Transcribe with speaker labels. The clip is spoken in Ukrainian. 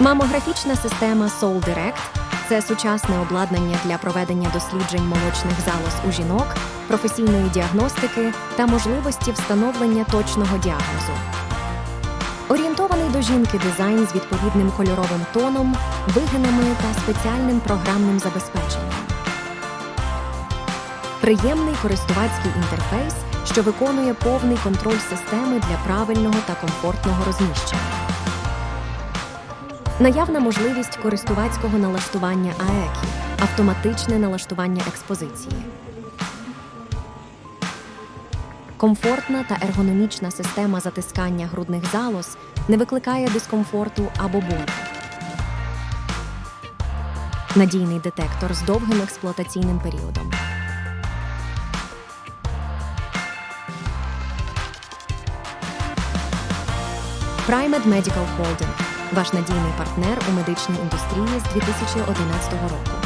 Speaker 1: Мамографічна система Soul Direct – це сучасне обладнання для проведення досліджень молочних залоз у жінок, професійної діагностики та можливості встановлення точного діагнозу. Орієнтований до жінки дизайн з відповідним кольоровим тоном, вигинами та спеціальним програмним забезпеченням. Приємний користувацький інтерфейс, що виконує повний контроль системи для правильного та комфортного розміщення. Наявна можливість користувацького налаштування АЕКІ, автоматичне налаштування експозиції. Комфортна та ергономічна система затискання грудних залоз не викликає дискомфорту або болю. Надійний детектор з довгим експлуатаційним періодом. Primed Medical Holding – ваш надійний партнер у медичній індустрії з 2011 року.